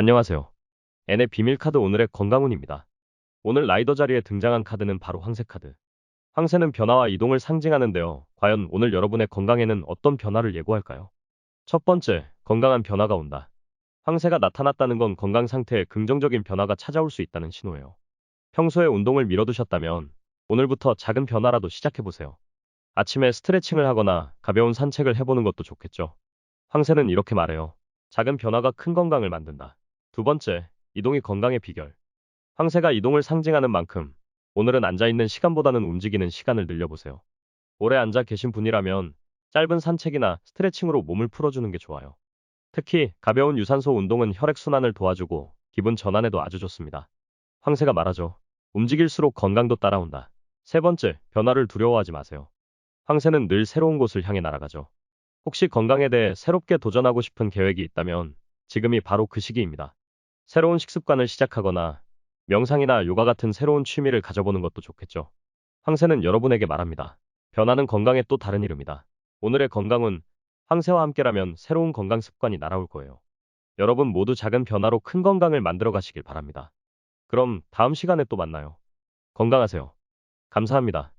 안녕하세요. N의 비밀카드 오늘의 건강운입니다. 오늘 라이더 자리에 등장한 카드는 바로 황새카드. 황새는 변화와 이동을 상징하는데요. 과연 오늘 여러분의 건강에는 어떤 변화를 예고할까요? 첫 번째, 건강한 변화가 온다. 황새가 나타났다는 건 건강 상태에 긍정적인 변화가 찾아올 수 있다는 신호예요. 평소에 운동을 미뤄두셨다면 오늘부터 작은 변화라도 시작해보세요. 아침에 스트레칭을 하거나 가벼운 산책을 해보는 것도 좋겠죠. 황새는 이렇게 말해요. 작은 변화가 큰 건강을 만든다. 두 번째, 이동이 건강의 비결. 황새가 이동을 상징하는 만큼 오늘은 앉아있는 시간보다는 움직이는 시간을 늘려보세요. 오래 앉아 계신 분이라면 짧은 산책이나 스트레칭으로 몸을 풀어주는 게 좋아요. 특히 가벼운 유산소 운동은 혈액순환을 도와주고 기분 전환에도 아주 좋습니다. 황새가 말하죠. 움직일수록 건강도 따라온다. 세 번째, 변화를 두려워하지 마세요. 황새는 늘 새로운 곳을 향해 날아가죠. 혹시 건강에 대해 새롭게 도전하고 싶은 계획이 있다면 지금이 바로 그 시기입니다. 새로운 식습관을 시작하거나 명상이나 요가 같은 새로운 취미를 가져보는 것도 좋겠죠. 황새는 여러분에게 말합니다. 변화는 건강의 또 다른 이름이다. 오늘의 건강은 황새와 함께라면 새로운 건강 습관이 날아올 거예요. 여러분 모두 작은 변화로 큰 건강을 만들어 가시길 바랍니다. 그럼 다음 시간에 또 만나요. 건강하세요. 감사합니다.